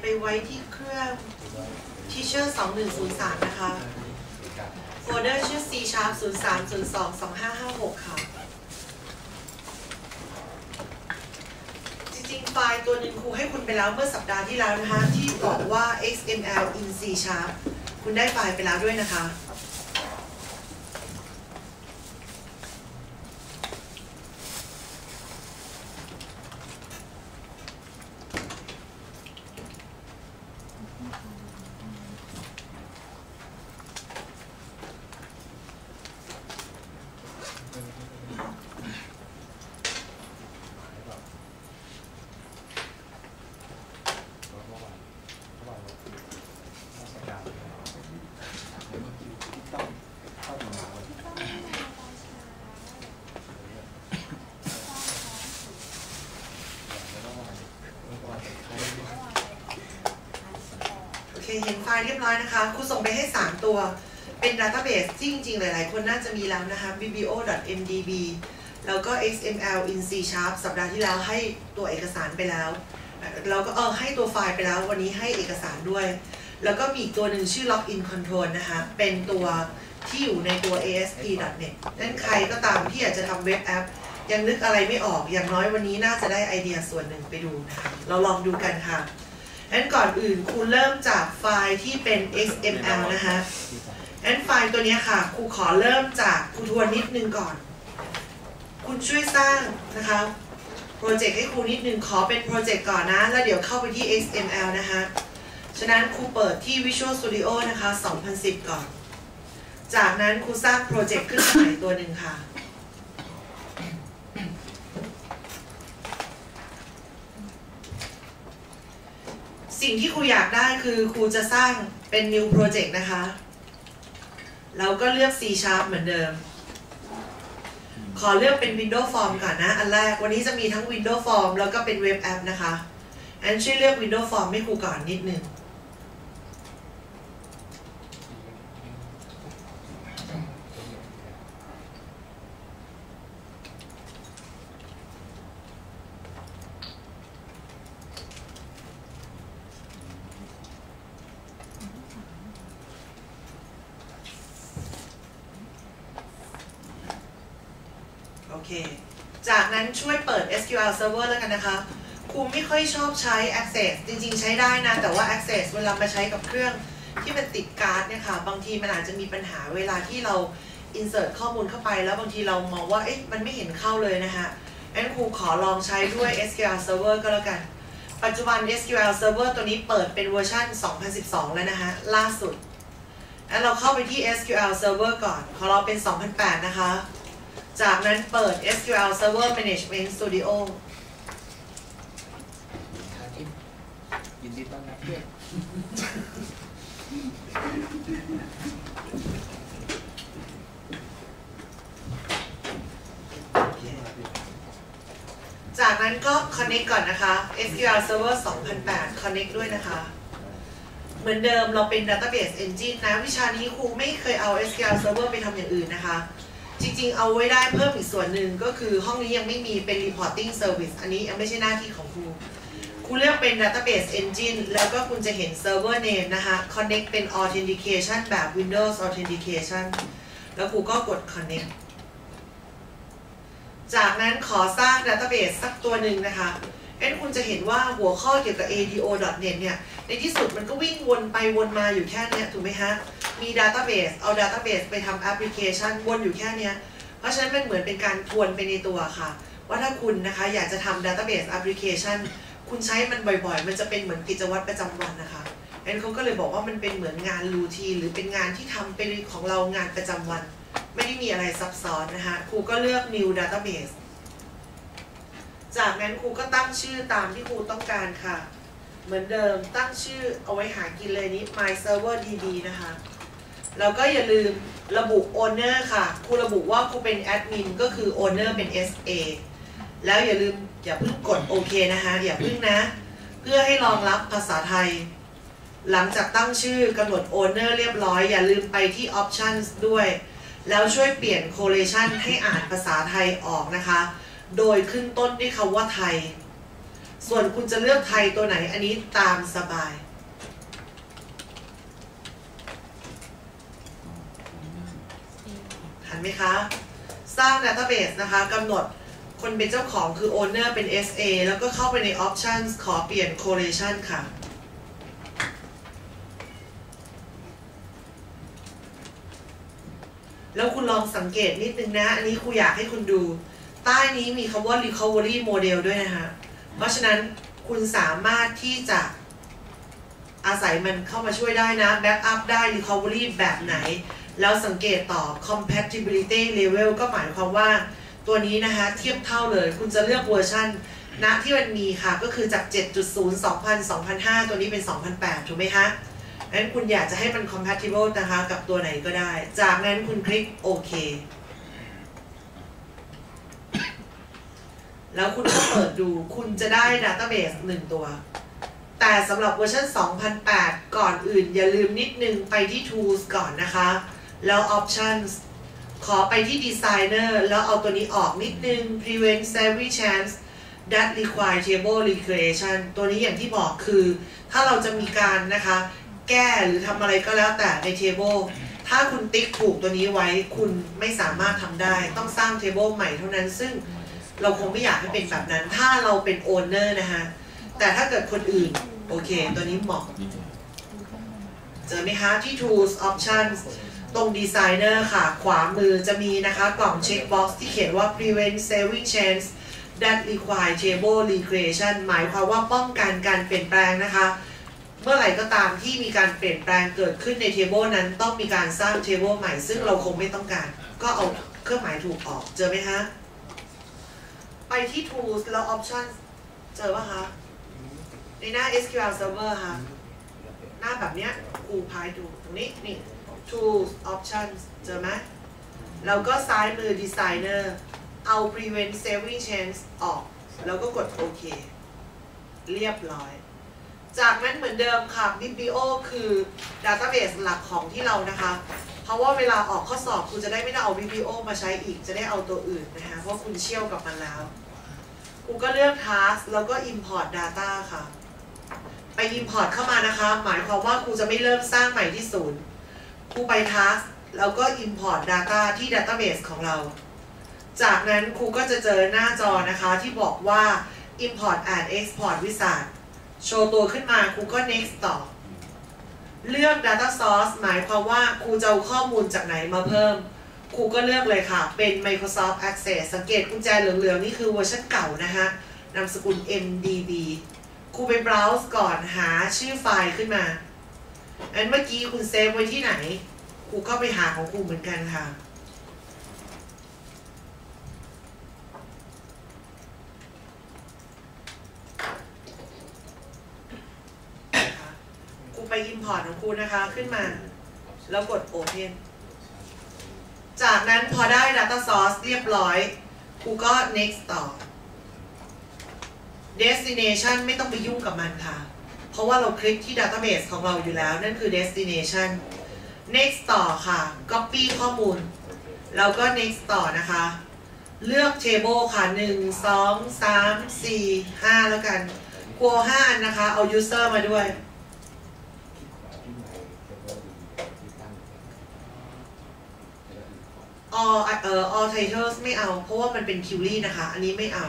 ไปไว้ที่เครื่อง Teacher 2103 นะคะโฟลเดอร์ชื่อ C Sharp 0302 2556 ค่ะ จริงๆ ไฟล์ตัวหนึ่งครูให้คุณไปแล้วเมื่อสัปดาห์ที่แล้วนะคะ ที่บอกว่า XML in C Sharp คุณได้ไฟล์ไปแล้วด้วยนะคะ โอ เคเห็นไฟล์เรียบร้อยนะคะครูส่งไปให้ 3 ตัว เป็นดัต a b เบสที่จริงๆ หลายๆ คนน่าจะมีแล้วนะคะ bbO.mdb แล้วก็ xml in c sharp สัปดาห์ที่แล้วให้ตัวเอกสารไปแล้วแล้วก็เออให้ตัวไฟล์ไปแล้ววันนี้ให้เอกสารด้วย แล้วก็มีอีกตัวหนึ่งชื่อ login control นะคะ เป็นตัวที่อยู่ในตัว asp.net นั่นใครก็ตามที่อยากจะทำเว็บแอป ยังนึกอะไรไม่ออก อย่างน้อยวันนี้น่าจะได้ไอเดียส่วนหนึ่งไปดูนะคะเราลองดูกันค่ะ งั้นก่อนอื่นคุณเริ่มจากไฟล์ที่เป็น XML นะคะงั้นไฟล์ตัวนี้ค่ะครูขอเริ่มจากครูทวนนิดนึงก่อน คุณช่วยสร้างนะคะโปรเจกต์ให้ครูนิดนึงขอเป็นโปรเจกต์ก่อนนะ แล้วเดี๋ยวเข้าไปที่ XML นะคะฉะนั้นครูเปิดที่ Visual Studio นะคะ 2010 ก่อน จากนั้นครูสร้างโปรเจกต์ขึ้นมาใหม่ตัวหนึ่งค่ะ สิ่งที่ครูอยากได้คือครูจะสร้างเป็น new project นะคะแล้วก็เลือก C sharp เหมือนเดิม ขอเลือกเป็น Windows Form ก่อนนะ อันแรกวันนี้จะมีทั้ง Windows Form แล้วก็เป็นเว็บแอปนะคะ แอนช่วยเลือก Windows Form ให้ครูก่อนนิดนึง โอเค จากนั้นช่วยเปิด SQL Server แล้วกันนะคะครูไม่ค่อยชอบใช้ Access จริงๆ ใช้ได้นะ แต่ว่า Access เวลามาใช้กับเครื่องที่มันติดการ์ดเนี่ยค่ะ บางทีมันอาจจะมีปัญหาเวลาที่เรา insert ข้อมูลเข้าไป แล้วบางทีเรามองว่าเอ๊ะมันไม่เห็นเข้าเลยนะคะงั้นครูขอลองใช้ด้วย SQL Server ก็แล้วกัน ปัจจุบัน SQL Server ตัวนี้เปิดเป็นเวอร์ชัน 2012 แล้วนะคะล่าสุดงั้นเราเข้าไปที่ SQL Server ก่อน ขอเราเป็น 2008 นะคะ จากนั้นเปิด SQL Server Management Studio ยินดีต้อนรับเพื่อนจากนั้นก็ connect ก่อนนะคะ SQL Server 2008 connect ด้วยนะคะ เหมือนเดิมเราเป็น database engine นะ วิชานี้ครูไม่เคยเอา SQL Server ไปทำอย่างอื่นนะคะ จริงๆ เอาไว้ได้เพิ่มอีกส่วนหนึ่งก็คือห้องนี้ยังไม่มีเป็น reporting service อันนี้ยังไม่ใช่หน้าที่ของครูครูเลือกเป็น database engine แล้วก็คุณจะเห็น server name นะคะ connect เป็น authentication แบบ Windows authentication แล้วครูก็กด connect จากนั้นขอสร้าง database สักตัวหนึ่งนะคะ เอ็นคุณจะเห็นว่าหัวข้อเกี่ยวกับ ado.net เนี่ย ในที่สุดมันก็วิ่งวนไปวนมาอยู่แค่เนี้ยถูกไหมฮะ มี database เอา database ไปทำแอปพลิเคชันวนอยู่แค่เนี้ยเพราะฉะนั้นมันเหมือนเป็นการทวนไปในตัวค่ะ ว่าถ้าคุณนะคะอยากจะทำ database application คุณใช้มันบ่อยๆ มันจะเป็นเหมือนกิจวัตรประจำวันนะคะเอ็นเขาก็เลยบอกว่ามันเป็นเหมือนงานรูทีหรือเป็นงานที่ทำเป็นของเรางานประจำวัน ไม่ได้มีอะไรซับซ้อนนะคะครูก็เลือก new database จากนั้นครูก็ตั้งชื่อตามที่ครูต้องการค่ะ เหมือนเดิมตั้งชื่อเอาไว้หากินเลยนี้ my server db นะคะ แล้วก็อย่าลืมระบุ owner ค่ะ ครูระบุว่าครูเป็นแอดมินก็คือ owner เป็น sa แล้วอย่าลืมอย่าเพิ่งกดโอเคนะคะ อย่าเพิ่งนะ เพื่อให้รองรับภาษาไทย หลังจากตั้งชื่อกำหนด owner เรียบร้อย อย่าลืมไปที่ options ด้วย แล้วช่วยเปลี่ยน correlation ให้อ่านภาษาไทยออกนะคะ โดยขึ้นต้นด้วยคำว่าไทย ส่วนคุณจะเลือกไทยตัวไหนอันนี้ตามสบาย หันไหมคะ สร้าง Database นะคะกำหนดคนเป็นเจ้าของคือ Owner เป็น SA แล้วก็เข้าไปใน Options ขอเปลี่ยน Correlation ค่ะแล้วคุณลองสังเกตนิดนึงนะ อันนี้ครูอยากให้คุณดู ใต้นี้มีคำว่า recovery model ด้วยนะคะ เพราะฉะนั้นคุณสามารถที่จะอาศัยมันเข้ามาช่วยได้นะ backup ได้ recovery แบบไหน แล้วสังเกตต่อ compatibility level ก็หมายความว่าตัวนี้นะคะเทียบเท่าเลย คุณจะเลือกเวอร์ชันณที่มันมีค่ะ ก็คือจาก 7.0 2000 2005 ตัวนี้เป็น 2008 ถูกไหมคะงั้นคุณอยากจะให้มัน compatible นะคะ กับตัวไหนก็ได้ จากนั้นคุณคลิกโอเค แล้วคุณก็เปิดดู คุณจะได้ Database 1ตัว แต่สำหรับเวอร์ชัน2008 ก่อนอื่น อย่าลืมนิดนึงไปที่ Tools ก่อนนะคะ แล้ว Options ขอไปที่ Designer แล้วเอาตัวนี้ออกนิดนึง Prevent every chance that require table recreation ตัวนี้อย่างที่บอกคือ ถ้าเราจะมีการนะคะ แก้หรือทำอะไรก็แล้วแต่ใน table ถ้าคุณติ๊กถูกตัวนี้ไว้คุณไม่สามารถทำได้ ต้องสร้าง table ใหม่เท่านั้นซึ่ง เราคงไม่อยากให้เป็นแบบนั้น ถ้าเราเป็น owner นะคะแต่ถ้าเกิดคนอื่น โอเค ตัวนี้เหมาะเจอไหมคะ ที่ tools options ตรง designer ค่ะ ขวามือจะมีนะคะ กล่อง checkbox ที่เขียนว่า prevent saving chance that require table recreation หมายความว่าป้องกันการเปลี่ยนแปลงนะคะ เมื่อไหร่ก็ตามที่มีการเปลี่ยนแปลงเกิดขึ้นใน table นั้นต้องมีการสร้าง table ใหม่ซึ่งเราคงไม่ต้องการ ก็เอาเครื่องหมายถูกออกเจอไหมคะ ไปที่ tools แล้ว options เจอปะคะ ในหน้า SQL Server ค่ะ หน้าแบบเนี้ยครูพายดูตรงนี้ นี่ tools options เจอไหมแล้วก็ซ้ายมือ designer เอา prevent saving change ออก แล้วก็กดโอเค เรียบร้อย จากนั้นเหมือนเดิมค่ะ Biblio คือ database หลักของที่เรานะคะเพ ราะว่าเวลาออกข้อสอบคุณจะได้ไม่ต้เอา Biblio มาใช้อีกจะได้เอาตัวอื่นนะคะเพราะคุณเชี่ยวกับมันแล้วคุณก็เลือก task แล้วก็ import data ค่ะ ไป import เข้ามานะคะ หมายความว่าครูจะไม่เริ่มสร้างใหม่ที่ศูนย์ครูไป task แล้วก็ import data ที่ database ของเรา จากนั้นครูก็จะเจอหน้าจอนะคะที่บอกว่า import and export wizard โชว์ตัวขึ้นมาครูก็ next ต่อ เลือก data source หมายความว่าครูจะเอาข้อมูลจากไหนมาเพิ่ม ครูก็เลือกเลยค่ะ เป็น Microsoft Access สังเกตกุญแจเหลืองๆ นี่คือเวอร์ชันเก่านะคะนามสกุล MDB ครูไป browse ก่อนหาชื่อไฟล์ขึ้นมาอันเมื่อกี้คุณเซฟไว้ที่ไหน ครูก็ไปหาของครูเหมือนกันค่ะ ไป import ของครูนะคะขึ้นมา แล้วกด open จากนั้นพอได้ data source เรียบร้อยครูก็ next ต่อ destination ไม่ต้องไปยุ่งกับมันค่ะ เพราะว่าเราคลิกที่ database ของเราอยู่แล้ว นั่นคือ destination next ต่อค่ะ copy ข้อมูล แล้วก็ next ต่อนะคะ เลือก table ค่ะ 1 2 3 4 5 แล้วกัน กลัว5อันนะคะ เอา user มาด้วย all เอ่อ all titles ไม่เอา เพราะว่ามันเป็น query นะคะ อันนี้ไม่เอา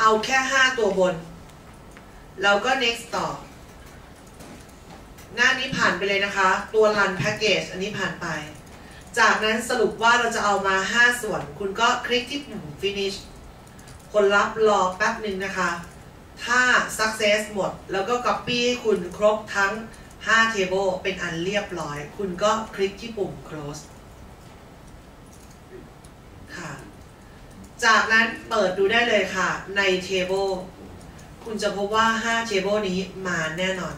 เอาแค่ 5 ตัวบน แล้วก็ next ต่อ หน้านี้ผ่านไปเลยนะคะ ตัว run package อันนี้ผ่านไป จากนั้นสรุปว่าเราจะเอามา 5 ส่วน คุณก็คลิกที่ปุ่ม finish ผลลัพธ์รอแป๊บหนึ่งนะคะ ถ้า success หมด แล้วก็ copy ให้คุณครบทั้ง 5 table เป็นอันเรียบร้อย คุณก็คลิกที่ปุ่ม close ค่ะ จากนั้นเปิดดูได้เลยค่ะ ใน table คุณจะพบว่า5 table นี้มาแน่นอน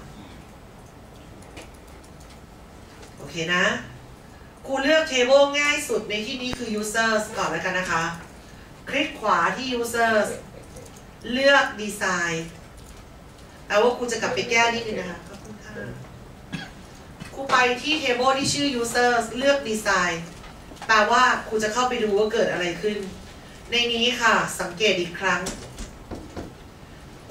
โอเคนะครูเลือก table ง่ายสุดในที่นี้คือ users ก่อนแล้วกันนะคะ คลิกขวาที่ users เลือก design แปลว่าครูจะกลับไปแก้นิดนึงนะคะขอบคุณค่ะครูไปที่ table ที่ชื่อ users เลือก design แปลว่าครูจะเข้าไปดูว่าเกิดอะไรขึ้น ในนี้ค่ะสังเกตอีกครั้ง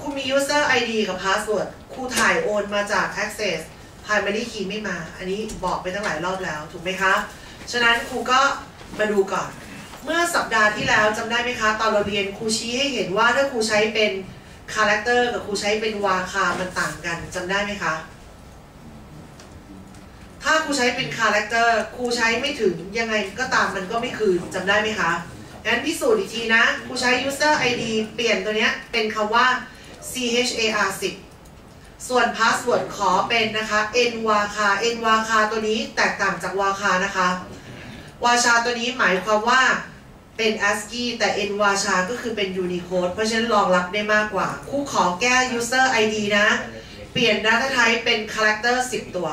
ครูคุณมี user ID กับ password ครูถ่ายโอนมาจาก access primary key ไม่มา อันนี้บอกไปตั้งหลายรอบแล้วถูกไหมคะ ฉะนั้นครูก็มาดูก่อน เมื่อสัปดาห์ที่แล้วจำได้ไหมคะ ตอนเราเรียนครูชี้ให้เห็นว่าถ้าครูใช้เป็นคาแรคเตอร์กับครูใช้เป็นวาคา มันต่างกันจำได้ไหมคะ ถ้าครูใช้เป็นคาแรคเตอร์ครูใช้ไม่ถึงยังไงก็ตามมันก็ไม่คืนจำได้ไหมคะ งั้นพิสูจน์อีกทีนะครูใช้ user ID เปลี่ยนตัวเนี้ยเป็นคำว่า char 10ส่วน password ขอเป็นนะคะ n วาคา n วาคาตัวนี้แตกต่างจากวาคานะคะ วาชาตัวนี้หมายความว่าเป็น ASCII แต่ n วาชาก็คือเป็น Unicode เพราะฉะนั้นรองรับได้มากกว่าครูขอแก้ user ID นะ เปลี่ยน data type เป็น character 10 ตัว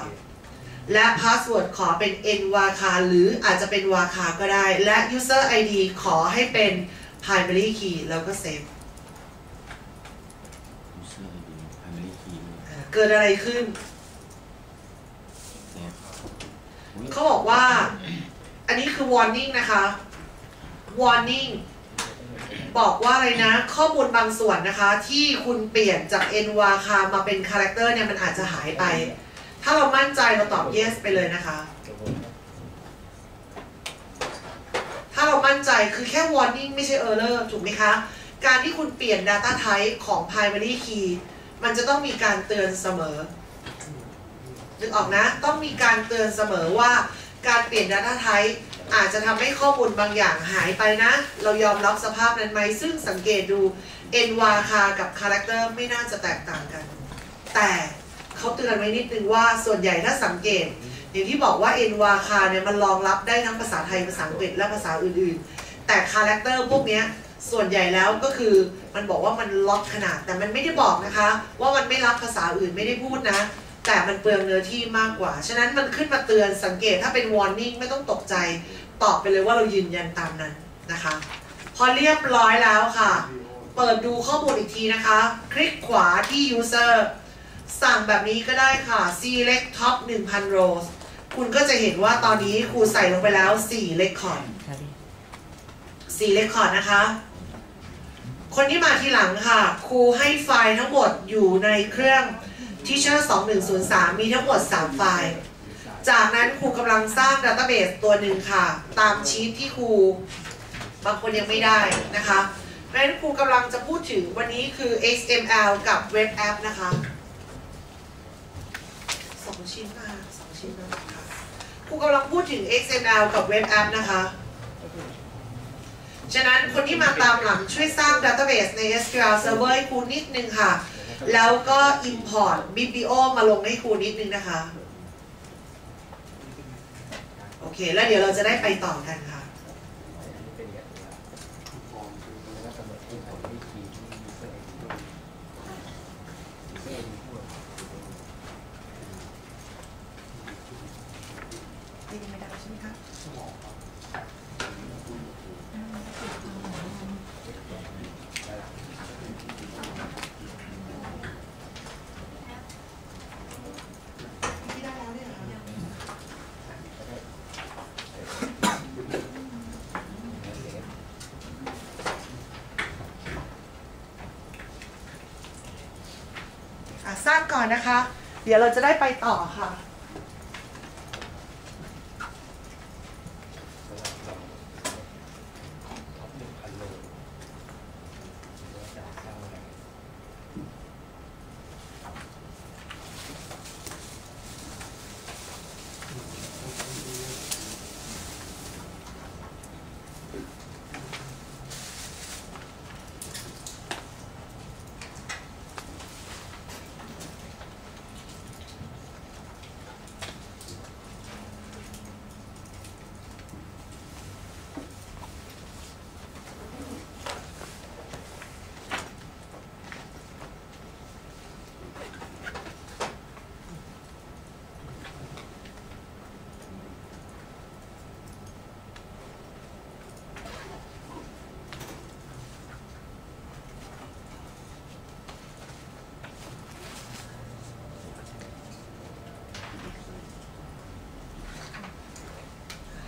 และ password ขอเป็น n วาคาหรืออาจจะเป็นวาคาก็ได้ และ user ID ขอให้เป็น primary key แล้วก็ save ยูเซอร์ดีไพรมารีคีย์อ่าเกิดอะไรขึ้นเซฟเขาบอกว่า อันนี้คือ warning นะคะ warning บอกว่าอะไรนะ ข้อมูลบางส่วนนะคะ ที่คุณเปลี่ยนจาก n วาคามาเป็น character เนี่ยมันอาจจะหายไป ถ้าเรามั่นใจเราตอบ yes ไปเลยนะคะ ถ้าเรามั่นใจคือแค่ warning ไม่ใช่ error ถูกไหมคะ การที่คุณเปลี่ยน data type ของ primary key มันจะต้องมีการเตือนเสมอ นึกออกนะ ต้องมีการเตือนเสมอว่าการเปลี่ยน Data Type อาจจะทำให้ข้อมูลบางอย่างหายไปนะ เรายอมรับสภาพนั้นไหม ซึ่งสังเกตดู n วาคากับ Character ไม่น่าจะแตกต่างกัน แต่ เขาเตือนไว้นิดนึงว่าส่วนใหญ่ถ้าสังเกต อย่างที่บอกว่า n วาคาเนี่ยมันรองรับได้ทั้งภาษาไทยภาษาอังกฤษและภาษาอื่นๆ แต่ Character พวกนี้ส่วนใหญ่แล้วก็คือมันบอกว่ามันล็อกขนาดแต่มันไม่ได้บอกนะคะ ว่ามันไม่รับภาษาอื่นไม่ได้พูดนะ แต่มันเปลืองเนื้อที่มากกว่า ฉะนั้นมันขึ้นมาเตือนสังเกตถ้าเป็น warning ไม่ต้องตกใจตอบไปเลยว่าเรายืนยันตามนั้นนะคะ พอเรียบร้อยแล้วค่ะ เปิดดูข้อมูลอีกทีนะคะ คลิกขวาที่ user สั่งแบบนี้ก็ได้ค่ะ select top 1000 rows คุณก็จะเห็นว่าตอนนี้ครูใส่ลงไปแล้ว 4 record 4 record นะคะ คนที่มาทีหลังค่ะ ครูให้ไฟล์ทั้งหมดอยู่ในเครื่อง Teacher 2103 มีทั้งหมด 3 ไฟล์ จากนั้นครูกำลังสร้างดัตเตอร์เบสตัวหนึ่งค่ะ ตามชีทที่ครูบางคนยังไม่ได้นะคะเพราะฉะนั้นครูกำลังจะพูดถึงวันนี้คือ XML กับ Web App นะคะ สองชิ้นมาสองชิ้นมาค่ะครูกำลังพูดถึง XML กับ Web App นะคะ ฉะนั้นคนที่มาตามหลังช่วยสร้างดัตเตอร์เบสใน SQL Server ให้ครูนิดนึงค่ะ แล้วก็ import BPO มาลงให้ครูนิดนึงนะคะ โอเค แล้วเดี๋ยวเราจะได้ไปต่อกันค่ะ ไม่ได้ใช่ไหมคะที่ได้แล้วเนี่ยเหรอคะอะสร้างก่อนนะคะ เดี๋ยวเราจะได้ไปต่อค่ะ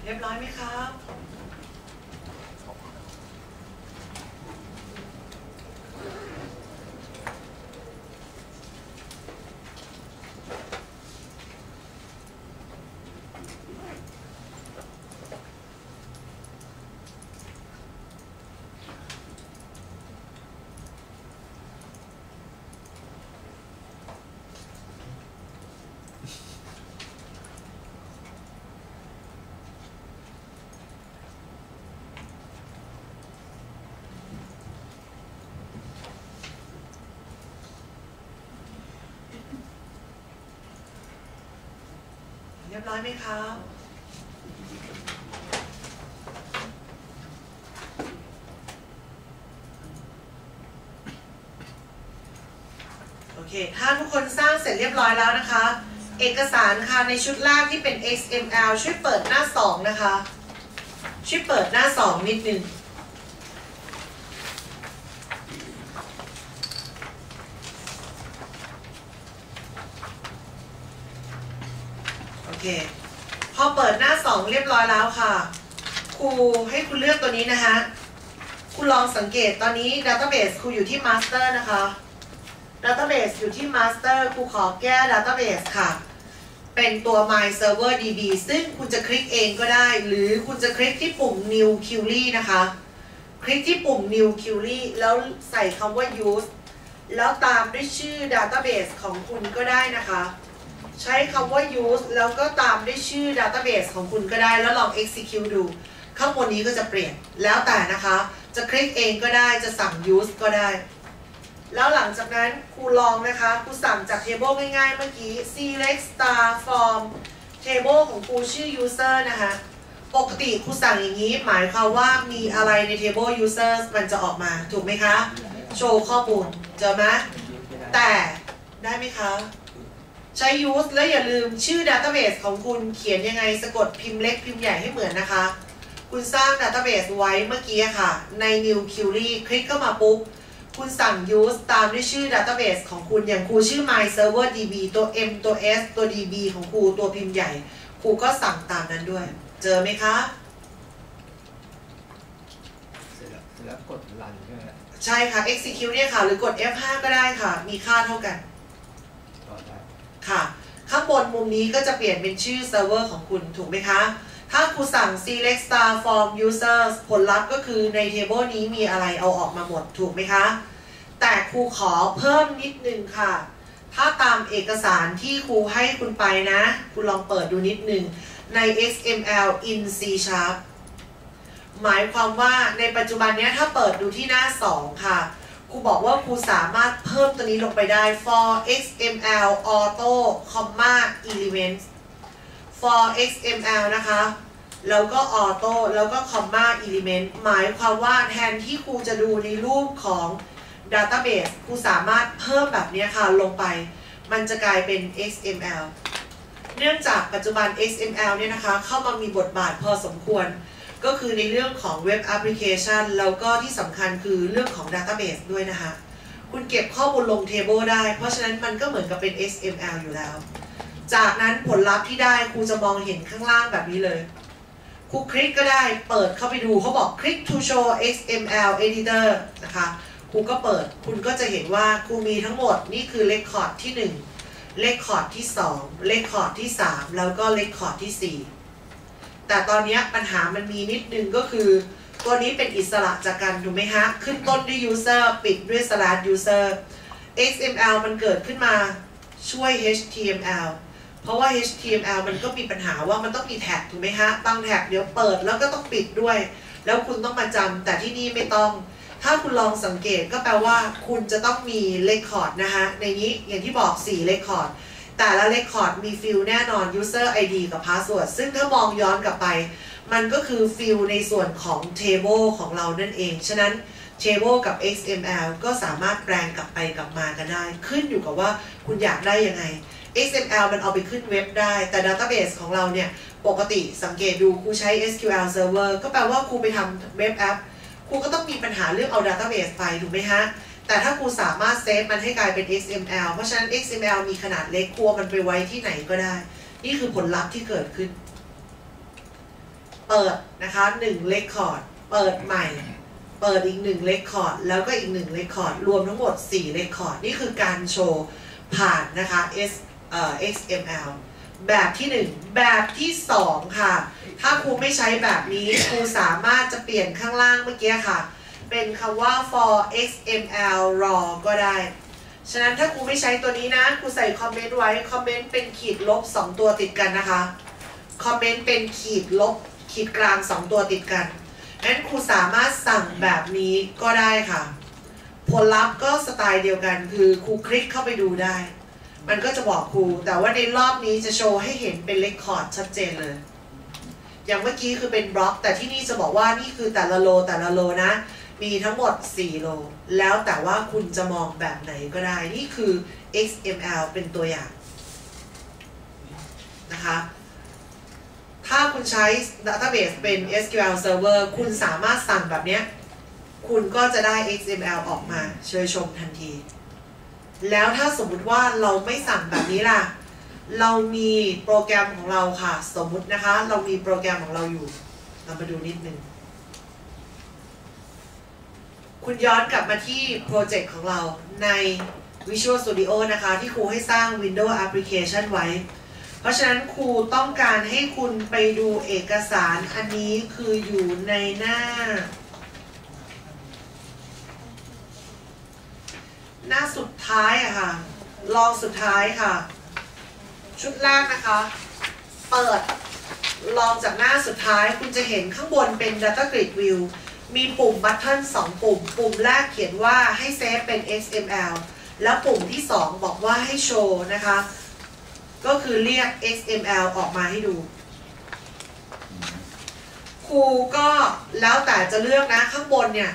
เรียบร้อยไหมครับ รียบร้อยไหมคะโอเค ถ้าทุกคนสร้างเสร็จเรียบร้อยแล้วนะคะ เอกสารค่ะในชุดแรกที่เป็น XML ช่วยเปิดหน้า 2 นะคะ ช่วยเปิดหน้า 2 นิดนึง โอเค พอเปิดหน้า 2 เรียบร้อยแล้วค่ะ ครูให้คุณเลือกตัวนี้นะคะคุณลองสังเกตตอนนี้ Database ครูอยู่ที่ Master นะคะ Database อยู่ที่ Master ครูขอแก้ Database ค่ะ เป็นตัว My Server DB ซึ่งคุณจะคลิกเองก็ได้ หรือคุณจะคลิกที่ปุ่ม New Query นะคะ คลิกที่ปุ่ม New Query แล้วใส่คำว่า use แล้วตามด้วยชื่อ Database ของคุณก็ได้นะคะ ใช้คำว่า use แล้วก็ตามด้วยชื่อ database ของคุณก็ได้ แล้วลอง execute ดู ข้างบนนี้ก็จะเปลี่ยน แล้วแต่นะคะ จะคลิกเองก็ได้ จะสั่ง use ก็ได้ แล้วหลังจากนั้นครูลองนะคะ ครูสั่งจาก table ง่ายๆ เมื่อกี้ select star from table ของครูชื่อ user นะคะ ปกติครูสั่งอย่างนี้ หมายความว่ามีอะไรใน table users มันจะออกมา ถูกไหมคะ โชว์ข้อมูล เจอไหมแต่ได้ไหมคะ ใช้ use แล้วอย่าลืมชื่อ database ของคุณเขียนยังไงสะกดพิมพ์เล็กพิมพ์ใหญ่ให้เหมือนนะคะ คุณสร้าง database ไว้เมื่อกี้ค่ะ ใน new query คลิกเข้ามาปุ๊บ คุณสั่ง use ตามด้วยชื่อ database ของคุณอย่างครูชื่อ my server db ตัว m ตัว s ตัว db ของครูตัวพิมพ์ใหญ่ครูก็สั่งตามนั้นด้วย เจอไหมคะเสร็จแล้วเสร็จแล้วกดรันใช่ไหมใช่ค่ะ execute เนี่ยค่ะ หรือกด F5 ก็ได้ค่ะ มีค่าเท่ากัน ต่อได้ ค่ะ ข้าง บนมุมนี้ก็จะเปลี่ยนเป็นชื่อเซิร์ฟเวอร์ของคุณถูกไหมคะ ถ้าครูสั่ง select star from users ผลลัพธ์ก็คือใน table นี้มีอะไรเอาออกมาหมดถูกไหมคะ แต่ครูขอเพิ่มนิดนึงค่ะ ถ้าตามเอกสารที่ครูให้คุณไปนะ คุณลองเปิดดูนิดนึงใน XML in C Sharp หมายความว่าในปัจจุบันนี้ถ้าเปิดดูที่หน้า 2 ค่ะ ครูบอกว่าครูสามารถเพิ่มตัวนี้ลงไปได้ for XML auto comma elements for XML นะคะ แล้วก็ auto แล้วก็ comma element หมายความว่าแทนที่ครูจะดูในรูปของ database ครูสามารถเพิ่มแบบนี้ค่ะลงไป มันจะกลายเป็น XML เนื่องจากปัจจุบัน XML เนี่ยนะคะ เข้ามามีบทบาทพอสมควร ก็คือในเรื่องของเว็บแอปพลิเคชันแล้วก็ที่สำคัญคือเรื่องของ Database ด้วยนะคะ คุณเก็บข้อมูลลงเทเบิลได้ เพราะฉะนั้นมันก็เหมือนกับเป็น XML อยู่แล้ว จากนั้นผลลัพธ์ที่ได้ครูจะมองเห็นข้างล่างแบบนี้เลยครูคลิกก็ได้เปิดเข้าไปดูเขาบอกคลิก to show XML editor นะคะครูก็เปิดคุณก็จะเห็นว่าครูมีทั้งหมดนี่คือเลคคอร์ดที่1เลคคอร์ดที่2เลคคอร์ดที่ 3 แล้วก็เลคคอร์ดที่ 4 แต่ตอนนี้ปัญหามันมีนิดนึงก็คือ ตัวนี้เป็นอิสระจากกันถูกไหมฮะ ขึ้นต้นด้วย user ปิดด้วย slash user XML มันเกิดขึ้นมาช่วย HTML เพราะว่า HTML มันก็มีปัญหาว่ามันต้องมีแท็กถูกไหมฮะ บางแท็กเดี๋ยวเปิดแล้วก็ต้องปิดด้วย แล้วคุณต้องมาจำแต่ที่นี่ไม่ต้อง ถ้าคุณลองสังเกตก็แปลว่าคุณจะต้องมีเลคคอร์ดนะคะในนี้อย่างที่บอก4เลคคอร์ด แต่ละเลคคอร์ดมีฟิลแน่นอน user ID กับ password ซึ่งถ้ามองย้อนกลับไป มันก็คือฟิลในส่วนของ table ของเรานั่นเอง ฉะนั้น table กับ XML ก็สามารถแปลงกลับไปกลับมากันได้ ขึ้นอยู่กับว่าคุณอยากได้ยังไง XML มันเอาไปขึ้นเว็บได้ แต่ database ของเราเนี่ย ปกติสังเกตดูครูใช้ SQL server ก็แปลว่าครูไปทำเว็บแอปครูก็ต้องมีปัญหาเรื่องเอา database ไปถูกไหมฮะ แต่ถ้าครูสามารถเซฟมันให้กลายเป็น XML เพราะฉะนั้น XML มีขนาดเล็กครัวมันไปไว้ที่ไหนก็ได้ นี่คือผลลัพธ์ที่เกิดขึ้น เปิดนะคะ1เลคคอร์ด เปิดใหม่ เปิดอีก1เลคคอร์ด แล้วก็อีก1เลคคอร์ด รวมทั้งหมด4เลคคอร์ด นี่คือการโชว์ผ่านนะคะ S เอ่อ XML แบบที่ 1 แบบที่ 2 ค่ะ ถ้าครูไม่ใช้แบบนี้ครูสามารถจะเปลี่ยนข้างล่างเมื่อกี้ค่ะ เป็นคำว่า for XML raw ก็ได้ ฉะนั้นถ้าครูไม่ใช้ตัวนี้นะครูใส่คอมเมนต์ไว้คอมเมนต์เป็นขีดลบ 2 ตัวติดกันนะคะคอมเมนต์เป็นขีดลบ ขีดกลาง 2 ตัวติดกันงั้นครูสามารถสั่งแบบนี้ก็ได้ค่ะ ผลลัพธ์ก็สไตล์เดียวกันคือครูคลิกเข้าไปดูได้ มันก็จะบอกครู แต่ว่าในรอบนี้จะโชว์ให้เห็นเป็นเลคคอร์ดชัดเจนเลย อย่างเมื่อกี้คือเป็นบล็อก แต่ที่นี่จะบอกว่านี่คือแต่ละโลแต่ละโลนะ มีทั้งหมด 4 โล แล้วแต่ว่าคุณจะมองแบบไหนก็ได้ นี่คือ XML เป็นตัวอย่างนะคะ ถ้าคุณใช้ Database เป็น SQL Server คุณสามารถสั่งแบบนี้คุณก็จะได้ XML ออกมาเชยชมทันที แล้วถ้าสมมุติว่าเราไม่สั่งแบบนี้ล่ะ เรามีโปรแกรมของเราค่ะ สมมุตินะคะ เรามีโปรแกรมของเราอยู่ เรามาดูนิดนึง คุณย้อนกลับมาที่โปรเจกต์ของเราใน Visual Studio นะคะ ที่ครูให้สร้าง Windows Application ไว้ เพราะฉะนั้นครูต้องการให้คุณไปดูเอกสารอันนี้คืออยู่ในหน้า หน้าสุดท้ายอะค่ะลองสุดท้ายค่ะ ชุดแรกนะคะ เปิดลองจากหน้าสุดท้ายคุณจะเห็นข้างบนเป็น Data Grid View มีปุ่มบัตเทิล2ปุ่ม ปุ่มแรกเขียนว่าให้เซฟเป็น XML แล้วปุ่มที่ 2 บอกว่าให้โชว์นะคะ ก็คือเรียก XML ออกมาให้ดู ครูก็แล้วแต่จะเลือกนะข้างบนเนี่ย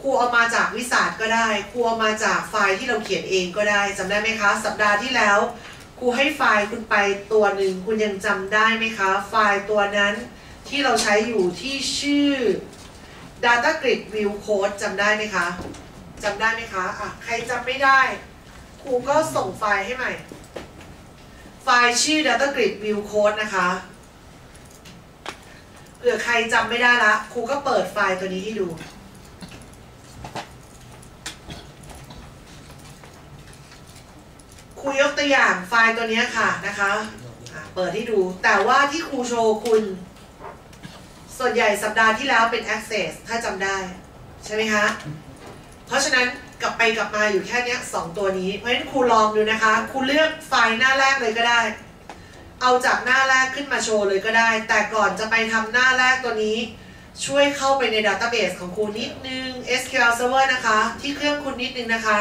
ครูเอามาจากวิสาทก็ได้ ครูเอามาจากไฟล์ที่เราเขียนเองก็ได้จำได้ไหมคะ สัปดาห์ที่แล้ว ครูให้ไฟล์คุณไปตัวหนึ่งคุณยังจำได้ไหมคะ ไฟล์ตัวนั้นที่เราใช้อยู่ที่ชื่อ Data Grid View Code จำได้ไหมคะจำได้ไหมคะอะใครจำไม่ได้ครูก็ส่งไฟล์ให้ใหม่ ไฟล์ชื่อ Data Grid View Code นะคะเผื่อใครจำไม่ได้ละครูก็เปิดไฟล์ตัวนี้ให้ดูครูยกตัวอย่างไฟล์ตัวนี้ค่ะนะคะะเปิดให้ดู แต่ว่าที่ครูโชว์คุณ ส่วนใหญ่สัปดาห์ที่แล้วเป็น Access ถ้าจำได้ ใช่ไหมคะ เพราะฉะนั้นกลับไปกลับมาอยู่แค่เนี้ยสองตัวนี้ เพราะฉะนั้นครูลองดูนะคะ ครูเลือกไฟล์หน้าแรกเลยก็ได้ เอาจากหน้าแรกขึ้นมาโชว์เลยก็ได้ แต่ก่อนจะไปทำหน้าแรกตัวนี้ ช่วยเข้าไปในดัตต้าเบสของครูนิดนึง SQL Server นะคะ ที่เครื่องคุณนิดนึงนะคะ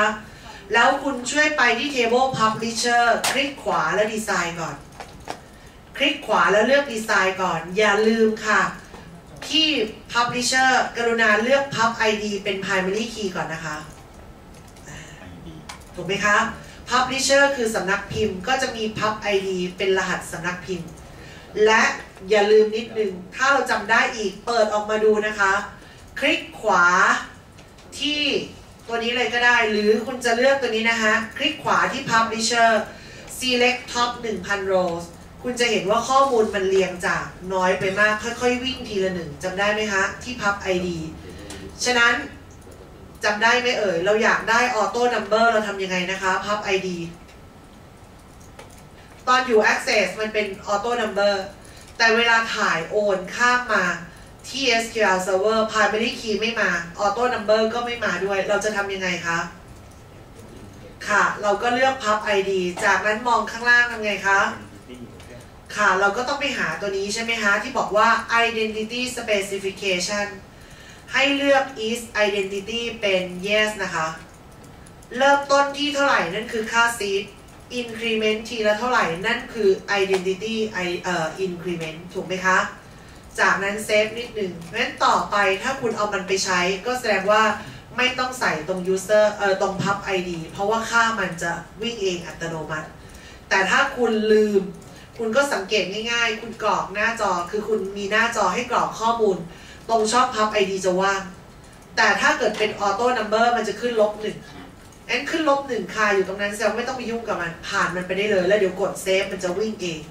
แล้วคุณช่วยไปที่ Table Publisher คลิกขวาแล้วดีไซน์ก่อน คลิกขวาแล้วเลือกดีไซน์ก่อน อย่าลืมค่ะ ที่ Publisher กรุณาเลือก Pub ID เป็น Primary Key ก่อนนะคะไอดีถูกไหมคะ Publisher คือสำนักพิมพ์ ก็จะมี Pub ID เป็นรหัสสำนักพิมพ์ และอย่าลืมนิดนึง ถ้าเราจำได้อีกเปิดออกมาดูนะคะ คลิกขวาที่ตัวนี้เลยก็ได้ หรือคุณจะเลือกตัวนี้นะคะ คลิกขวาที่ Publisher select top 1000 rows คุณจะเห็นว่าข้อมูลมันเรียงจากน้อยไปมาก ค่อยๆ วิ่งทีละหนึ่งจำได้ไหมคะ ที่ Pub ID ฉะนั้นจำได้ไหมเอ่ย เราอยากได้ออโต้นัมเบอร์เราทำยังไงนะคะ พับ ID ตอนอยู่ Access มันเป็นออโต้นัมเบอร์แต่เวลาถ่ายโอนข้ามมาที่ SQL Server Primary Key ไม่มาออโต้นัมเบอร์ก็ไม่มาด้วย เราจะทำยังไงคะ ค่ะ เราก็เลือกพับ ID จากนั้นมองข้างล่างทำไงคะ ค่ะ เราก็ต้องไปหาตัวนี้ใช่ไหมคะ ที่บอกว่า identity specification ให้เลือก is identity เป็น yes นะคะ เริ่มต้นที่เท่าไหร่นั่นคือค่า seed increment ทีละเท่าไหร่นั่นคือ identity i เอ่อ increment ถูกไหมคะ จากนั้นเซฟนิดหนึ่งเพราะฉะนั้นต่อไปถ้าคุณเอามันไปใช้ก็แสดงว่าไม่ต้องใส่ตรง user เอ่อตรง pub id เพราะว่าค่ามันจะวิ่งเองอัตโนมัติ แต่ถ้าคุณลืม คุณก็สังเกตง่าย ๆ คุณกรอกหน้าจอคือคุณมีหน้าจอให้กรอกข้อมูล ตรงช่องพับ ID จะว่าง แต่ถ้าเกิดเป็นออโต้นัมเบอร์มันจะขึ้นลบหนึ่งแอนขึ้นลบหนึ่งคาอยู่ตรงนั้นแซลไม่ต้องไปยุ่งกับมันผ่านมันไปได้เลย แล้วเดี๋ยวกดเซฟมันจะวิ่งเอง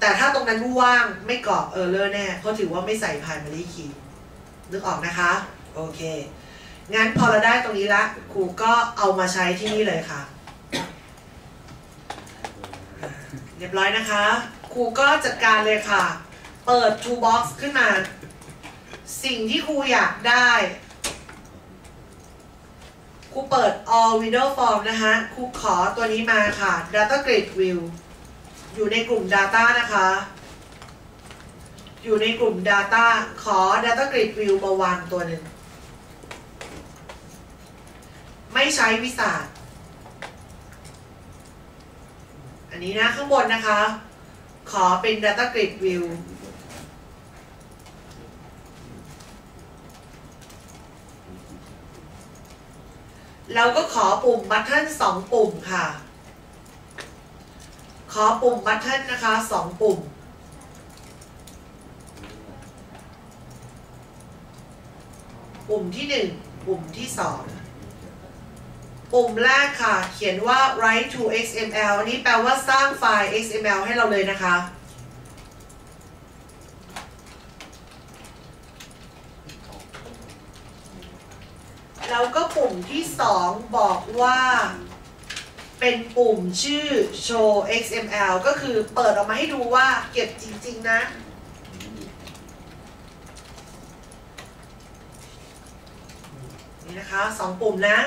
แต่ถ้าตรงนั้นว่างไม่กรอกเออร์เลอร์แน่เพราะถือว่าไม่ใส่ primary key นึกออกนะคะโอเคงั้นพอเราได้ตรงนี้ละครูก็เอามาใช้ที่นี่เลยค่ะ เรียบร้อยนะคะ ครูก็จัดการเลยค่ะ เปิด toolbox ขึ้นมา สิ่งที่ครูอยากได้ ครูเปิด all window form นะคะครูขอตัวนี้มาค่ะ data grid view อยู่ในกลุ่ม data นะคะ อยู่ในกลุ่ม data ขอ data grid view มาวางตัวหนึ่ง ไม่ใช้วิสาท อันนี้นะข้างบนนะคะ ขอเป็น Data Grid View แล้วก็ขอปุ่มบัตเทิลสองปุ่มค่ะ ขอปุ่มบัตเทิลนะคะสองปุ่ม ปุ่มที่หนึ่งปุ่มที่สอง ปุ่มแรกค่ะ เขียนว่า write to XML อันนี้แปลว่าสร้างไฟล์ XML ให้เราเลยนะคะ แล้วก็ปุ่มที่สองบอกว่าเป็นปุ่มชื่อ show XML ก็คือเปิดออกมาให้ดูว่าเก็บจริง ๆ นะนี่นะคะสองปุ่มนะ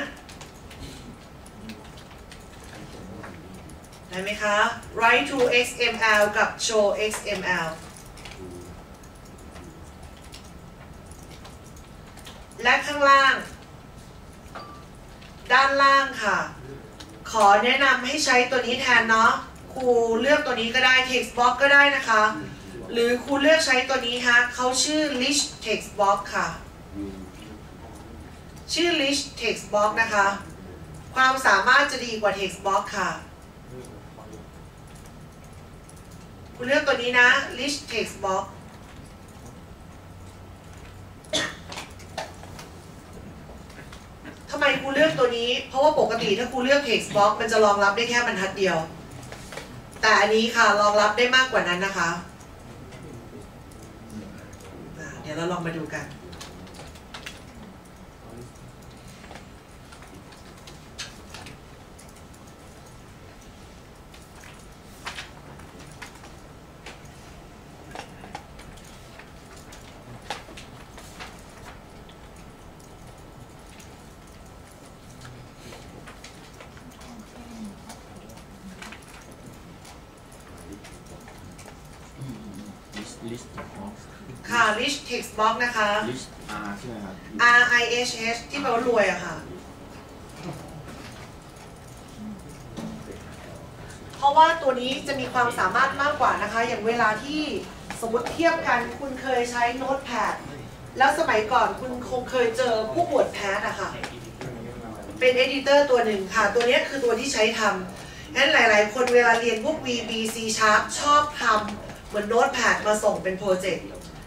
ได้ไหมคะ write to XML กับ show XML และข้างล่าง ด้านล่างค่ะ ขอแนะนำให้ใช้ตัวนี้แทนเนาะครูเลือกตัวนี้ก็ได้ text box ก็ได้นะคะ หรือครูเลือกใช้ตัวนี้ฮะเขาชื่อ list text box ค่ะ ชื่อ list text box นะคะ ความสามารถจะดีกว่า text box ค่ะ คุณเลือกตัวนี้นะ Rich text box ทำไมครูเลือกตัวนี้ เพราะว่าปกติถ้าครูเลือก text box มันจะรองรับได้แค่บรรทัดเดียว แต่อันนี้ค่ะรองรับได้มากกว่านั้นนะคะ เดี๋ยวเราลองมาดูกัน ลิสต์ลิสต์ของ ค่ะ rich text box นะคะ ลิสต์ R ใช่ไหมครับ R I H H ที่แปลว่ารวยอะค่ะ เพราะว่าตัวนี้จะมีความสามารถมากกว่านะคะ อย่างเวลาที่สมมติเทียบกันคุณเคยใช้โน้ตแพดแล้วสมัยก่อนคุณคงเคยเจอพวกบวดแพดอะค่ะ เป็นเอดิเตอร์ตัวหนึ่งค่ะ ตัวเนี้ยคือตัวที่ใช้ทำงั้นหลาย ๆ คนเวลาเรียนพวก VB C Sharp ชอบทำ เหมือนโน้ตแพดมาส่งเป็นโปรเจกต์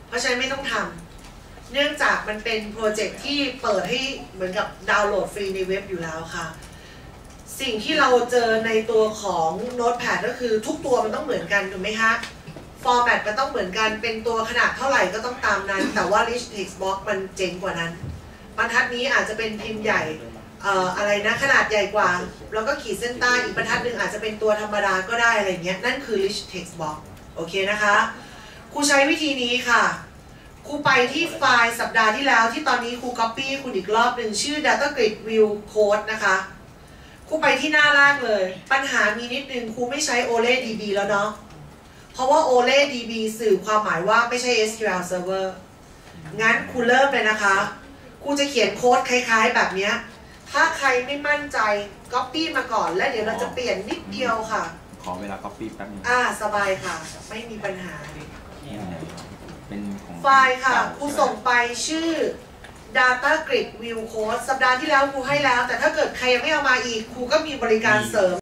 เพราะฉะนั้นไม่ต้องทำเนื่องจากมันเป็นโปรเจกต์ที่เปิดให้เหมือนกับดาวน์โหลดฟรีในเว็บอยู่แล้วค่ะ สิ่งที่เราเจอในตัวของโน้ตแพดก็คือทุกตัวมันต้องเหมือนกันถูกไหมคะฟอร์แมตมันต้องเหมือนกันเป็นตัวขนาดเท่าไหร่ก็ต้องตามนั้น แต่ว่า Rich Text Box มันเจ๋งกว่านั้น บรรทัดนี้อาจจะเป็นพิมพ์ใหญ่เอ่ออะไรนะขนาดใหญ่กว่า แล้วก็ขีดเส้นใต้อีกบรรทัดหนึ่งอาจจะเป็นตัวธรรมดาก็ได้อะไรเงี้ยนั่นคือ Rich Text Box โอเคนะคะครูใช้วิธีนี้ค่ะครูไปที่ไฟล์สัปดาห์ที่แล้วที่ตอนนี้ครู Copy คุณอีกรอบหนึ่งชื่อ Data Grid View Code นะคะครูไปที่หน้าแรกเลย ปัญหามีนิดนึงครูไม่ใช้ Ole DB แล้วเนาะเพราะว่า Ole DB สื่อความหมายว่าไม่ใช่ SQL Server งั้นครูเริ่มเลยนะคะครูจะเขียนโค้ดคล้ายๆ แบบนี้ ถ้าใครไม่มั่นใจ Copy มาก่อน แล้วเดี๋ยวเราจะเปลี่ยนนิดเดียวค่ะ ขอเวลา copy แป๊บนึงอ่าสบายค่ะ ไม่มีปัญหา เป็นของไฟล์ค่ะครูส่งไปชื่อ Data Grid View Code สัปดาห์ที่แล้วครูให้แล้ว แต่ถ้าเกิดใครยังไม่เอามาอีกครูก็มีบริการเสริม